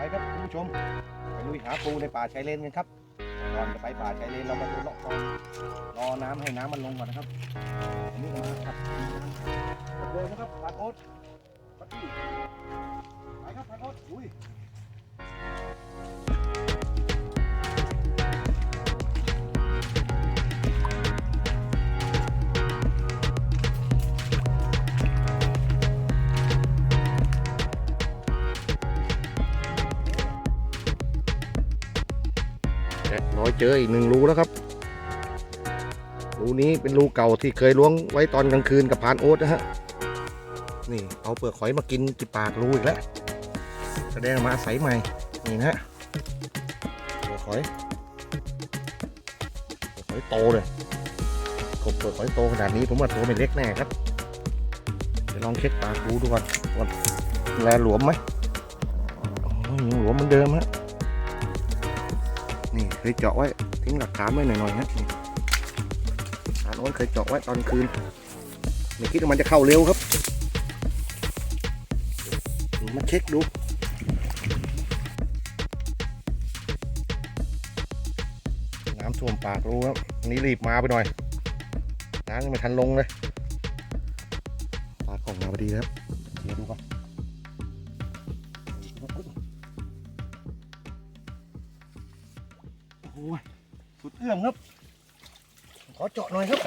ไปครับคุณผู้ชมไปลุยหาปูในป่าชายเลนกันครับ ก่อนจะไปป่าชายเลนเรามาดูเลาะคลองรอน้ำให้น้ำมันลงก่อนนะครับอันนี้มาครับเดินนะครับผ่านโอ๊ตไปครับผ่านโอ๊ตอุ้ย น้อยเจออีกหนึ่งรูแล้วครับ รูนี้เป็นรูเก่าที่เคยล้วงไว้ตอนกลางคืนกับพานโอ๊ตนะฮะ นี่เอาเปลือกหอยมากินจิปากรูอีกแล้ว แสดงมาอาศัยใหม่ นี่นะฮะ เปลือกหอย เปลือกหอยโตเลยกบเปลือกหอยโตขนาดนี้ผมว่าตัวไม่เล็กแน่ครับ เดี๋ยวลองเช็คปากดูดูก่อนว่าแลหลวมไหมโอ้ยยังหลวมเหมือนเดิมฮะ นี่เคยเจาะไว้ทิ้งหลักฐานไว้หน่อยๆฮะนี่ฐานโน้นเคยเจาะไว้ตอนคืนไม่คิดว่ามันจะเข้าเร็วครับมาเช็คดูน้ำท่วมปากรู้ครับนนี้รีบมาไปหน่อยน้ำยังไม่ทันลงเลยปากของมาพอดีครับเดี๋ยวดูก่อน สุดเอื้อมครับ ขอเจาะหน่อยครับ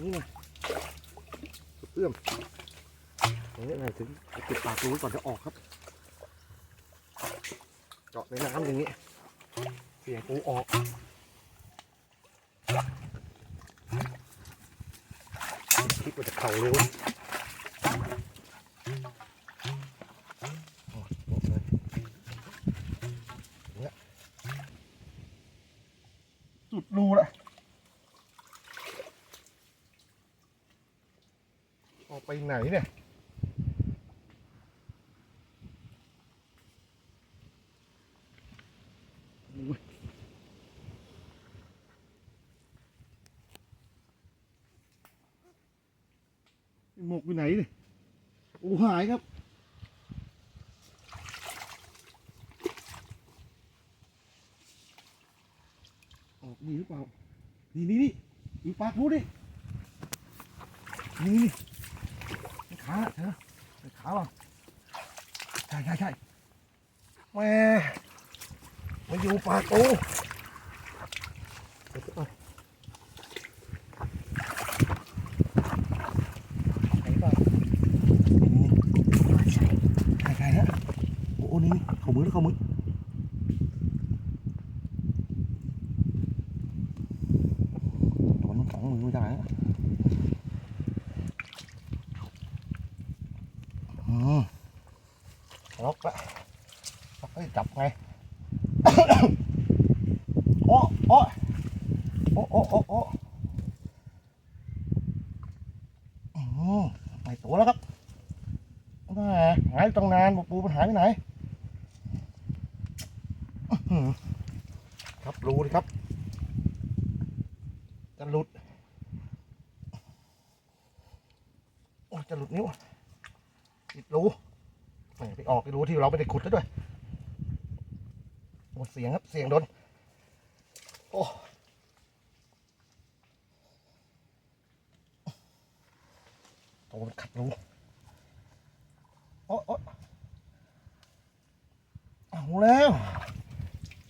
นี่นะเอื้อมตรงนี้อะไรถึงจะปิดปากรูก่อนจะออกครับ เจาะในน้ำอย่างนี้ เสียงปูออกคิดว่าจะเข่าเร็วโอ้ยลงเลย สุดรูละ ออกไปไหนเนี่ย หมกอยู่ไหนเนี่ยโอ้หายครับ ออกนี่หรือเปล่า นี่นี่นี่มีปากรู้ดินี่นี่ ขาเธอนี่ขาว่ะใช่ใช่ใช่แม่มาอยู่ปากโอไหนบ้างใช่ใช่ฮะโอ้นี่เขามือเขามือ โดนสองมือไม่ได้อะอืมล็อกละล็อกให้จับไง โอ้โอ้โอ้โอ้โอ้โอ้ อืมไอตัวแล้วครับแหม่หายตั้งนานปูมันหายไปไหนครับรู้ดิครับ จะหลุดโอ้จะหลุดนิ้วติดรูแหมไปออกไปรู้ที่เราไม่ได้ขุดแล้วด้วยโอ้เสียงครับ เสียงโดน โอ้โดนขัดรูโอ้โอ้เอาแล้ว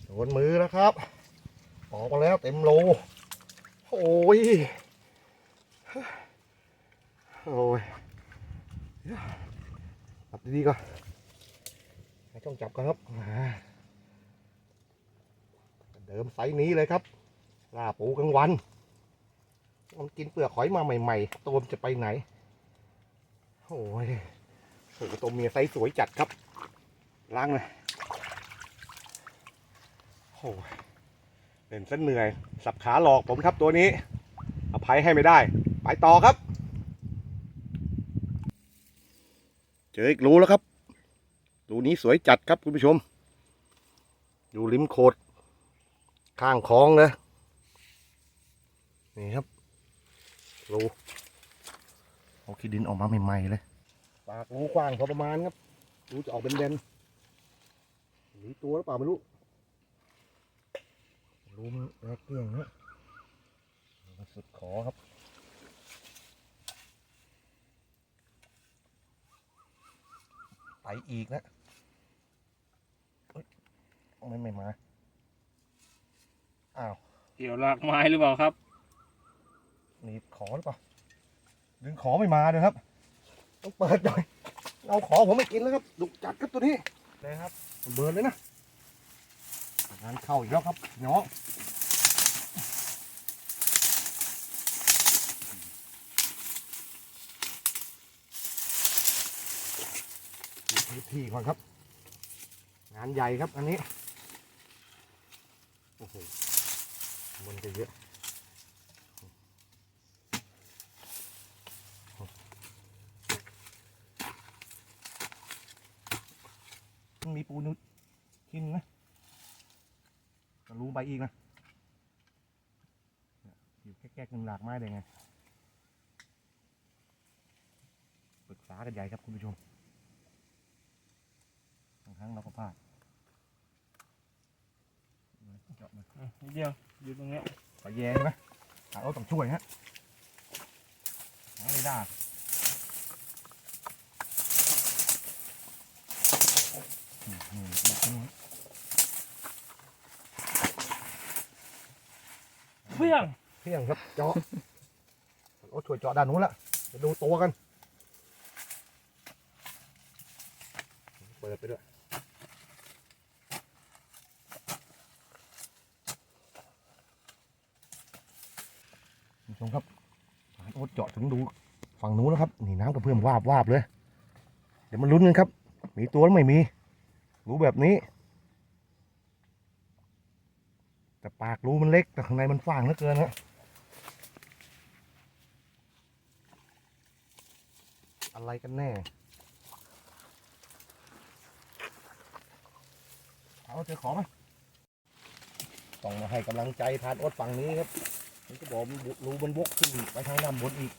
โด นมือแล้วครับ ออกมาแล้วเต็มโล โอ้ย โอ้ยจับดีๆก่อนไม่องจับกันครับ เดิมไซส์นี้เลยครับลาปูกลางวัน มันกินเปลือกหอยมาใหม่ ๆ ตัวมันจะไปไหน โอ้ยโอ้ตัวเมียไซส์สวยจัดครับ ล้างเลย โอ้เล่นซะเหนื่อย สับขาหลอกผมครับตัวนี้อภัยให้ไม่ได้ ไปต่อครับ เจออีกรูแล้วครับรูนี้สวยจัดครับคุณผู้ชม อยู่ริมโขด ข้างคลองเลยนี่ครับรูเอาขี้ดินออกมาใหม่ๆเลยปากรูกว้างพอประมาณครับรูจะออกเป็นเดนหนีตัวหรือเปล่าไม่รู้ รูมันแรกเกลี้ยงนะมันสุดขอครับไปอีกนะเอ้ยไม่ไม่มา อ้าว เกี่ยวลากไม้หรือเปล่าครับหนีบขอหรือเปล่า ดึงขอไม่มาเลยครับ ต้องเปิดหน่อย เอาขอผมไม่กินแล้วครับ ดุจัดครับตัวนี้เลยครับ เบิร์นเลยนะ งานเข้าอีกแล้วครับน้องที่ที่ก่อนครับ งานใหญ่ครับอันนี้ โอ้โหมันจะเยอะมีปูนุชิ้นนะ จะรู้ไปอีกนะเนี่ยอยู่แก๊กๆหนึ่งหลากไม้ได้ไงปรึกษากันใหญ่ครับคุณผู้ชมบางครั้งเราก็พลาดเจาะมาอะนิดเดียวอยู่ตรงเนี้ยขอแย่ใช่ไหมเราต้องช่วยฮะหาไม่ได้อืมอืมอืมอืม เพี้ยงเที่ยงครับเจาะโอ้ช่วยเจาะด้านนู้นละจะดูตัวกัน เปิดไปด้วยคุณผู้ชมครับผ่าโอ๊ตเจาะถึงดูฝั่งนู้นแล้วครับ นี่น้ำกระเพื่อมวาบวาบเลย เดี๋ยวมันลุ้นกันครับ มีตัวหรือไม่มี รู้แบบนี้ แต่ปากรูมันเล็กแต่ข้างในมันฟ่างเหลือเกินฮะอะไรกันแน่ เอาเจอของไหมต้องมาให้กำลังใจทานอดฝั่งนี้ครับมันก็บอกรูมันบกขึ้นไปทางด้านบนอีก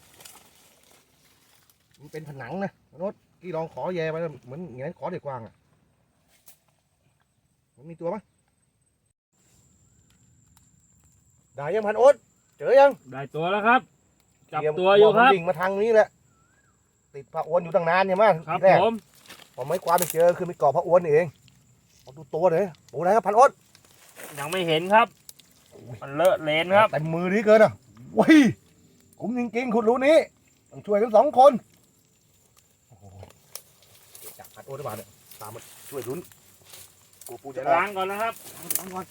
มันเป็นผนังนะรถกี่ลองขอแย่ไปแล้วเหมือนอย่างนั้นขอเด็กกว้างอะ มันมีตัวไหม ได้ยังพันโอ๊ตเจอยังได้ตัวแล้วครับ จับเตรีมตัวอยู่ครับกมันวิ่งมาทางนี้แหละ ติดพระอวนอยู่ตั้งนานเนี่ยมั้งครับทีแรกผมพอไม่กวาดไปเจอคือไปเกาะพระอวนนี่เองเอาดูตัวเลยปูไหนครับพันโอ๊ตยังไม่เห็นครับ มันเลอะเลนครับเต็มมือนี้เกินอะว้ยคุ้มจริงๆคุณรู้นี้ต้องช่วยกันสองคนโอ้โหเดี๋ยวจับพันโอ๊ตได้ป่ะเนี่ยตามมาช่วยลุ้นกูปูจะจะออกล้างก่อนนะครับเอาก่อน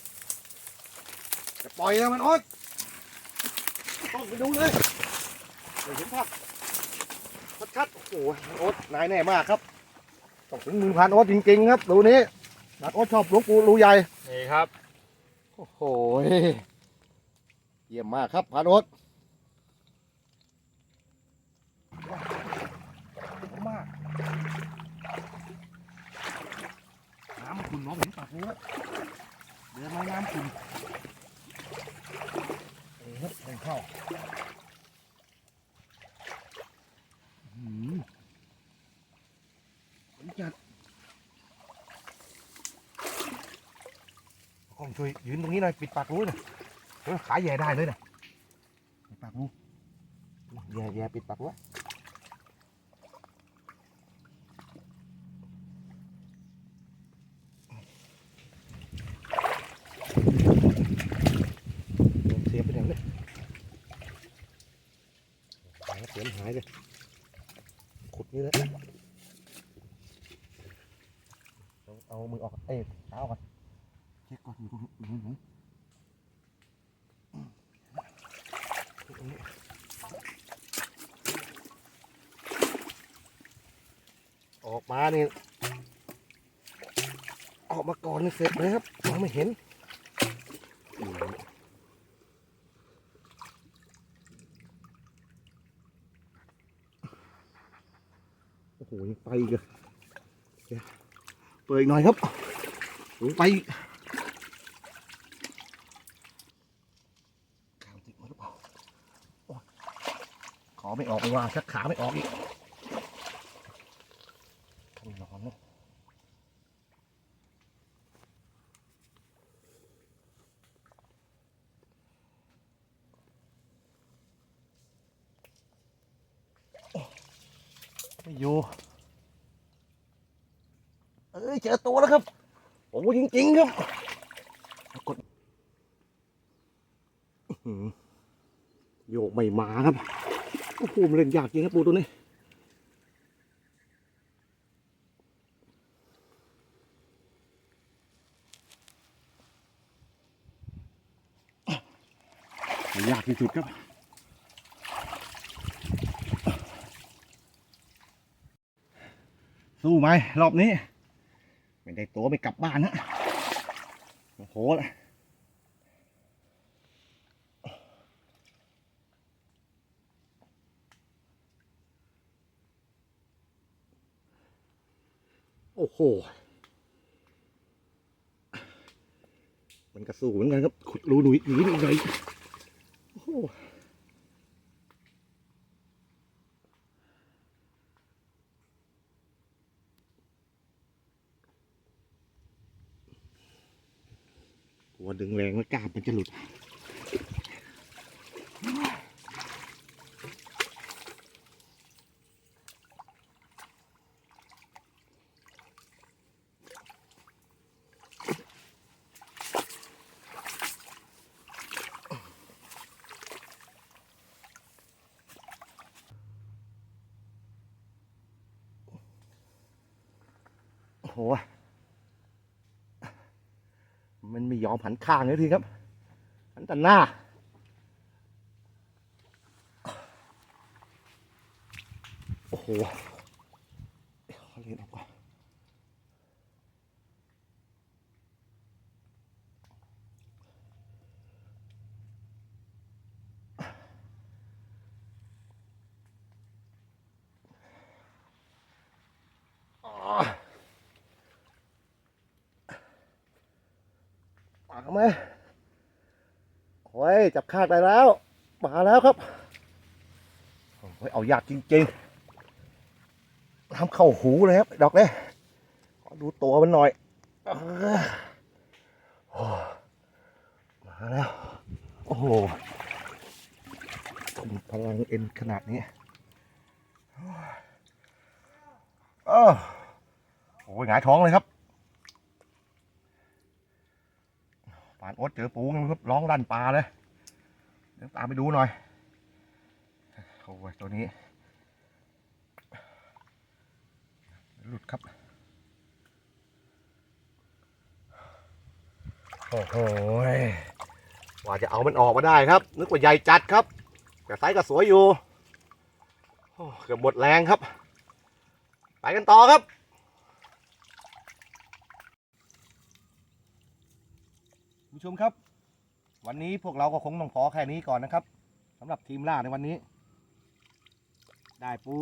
จะปล่อยนะมันโอ๊ตต้องไปดูเลยเดี๋ยวเห็นภาพชัดๆโอ้โหมันโอ๊ตนายแน่มากครับต้องถึงมือพันโอ๊ตจริงๆครับดูนี้พันโอ๊ตชอบหลวงปู่รูใหญ่นี่ครับโอ้โหเยี่ยมมากครับพันโอ๊ตมากน้ำขุ่นมองเห็นปากรู้แล้วเดือดไหมน้ำขุ่นเออครับ เข้าอื้อหืมจัดกล้องช่วยยืนตรงนี้หน่อยปิดปากรู้หน่อยเออขาแย่ได้เลยนะปิดปากรู้แย่แย่ปิดปากรู้ไว้โดนเสียบไปไหนเลยหายเลยขุดนี่เลยเอามือออกเอ้ยเท้าก่อนเช็คก่อนอยู่ตรงนี้อยู่ตรงนี้ตรงนี้ออกมานี่ออกมาก่อนเสร็จเลยครับมองไม่เห็น โอ้โหยังไปกอะเดี๋ยวเปิดอีกหน่อยครับลงไปอีกกาติดมาหรือเปล่าขอไม่ออกไม่ว่าชักขาไม่ออกอีก ไม่อยู่เอ้ยเจอตัวแล้วครับ โอ้จริงๆครับกดอื้อหือ โยกไม่มาครับโอ้โหมันเล่นยากจริงครับปูตัวนี้ยากที่สุดครับสู้ไหมรอบนี้ ไม่ได้ตัวไม่กลับบ้านนะโอ้โหละ โอ้โห มันกระสู้เหมือนกันครับ ขุดรูหนุ่ยหนีหน่อยโอ้โหหัวดึงแรงแล้วกามมันจะหลุด หมันไม่ยอมหันข้างเลยทีครับ หันแต่หน้า โอ้โหขอเล่นออกก่อนอ่า มาไหมโอ้ยจับคาดไปแล้ว มาแล้วครับโอ้ยเอายากจริงๆทำเข้าหูเลยครับดอกเลยขอดูตัวมันหน่อยออโอ้มาแล้ว โอ้โหทุ่มพลังเอ็นขนาดนี้เออโอ้ยหงายท้องเลยครับ ปานโอ๊ตเจอปูครับร้องลั่นปลาเลยเดี๋ยวตามไปดูหน่อยโอ้ยตัวนี้ หลุดครับโอ้โหยว่าจะเอามันออกมาได้ครับ นึกว่าใหญ่จัดครับแต่ไซส์ก็สวยอยู่เกือบหมดแรงครับ ไปกันต่อครับ ผู้ชมครับ วันนี้พวกเราก็คงต้องพอแค่นี้ก่อนนะครับสำหรับทีมล่าในวันนี้ ได้ปู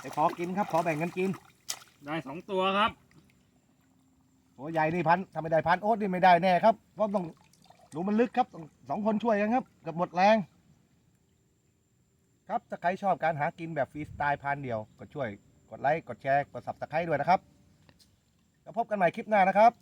ไปพอกินครับขอแบ่งกันกินได้สองตัวครับ ตัวใหญ่นี่พันถ้าไม่ได้พันโอ๊ตนี่ไม่ได้แน่ครับเพราะต้องรูมันลึกครับต้องสองคนช่วยกันครับเกับหมดแรง ครับถ้าใครชอบการหากินแบบฟรีสไตล์พันเดียวก็ช่วยกดไลค์กดแชร์กดสับตะไคร้ด้วยนะครับแล้วพบกันใหม่คลิปหน้านะครับ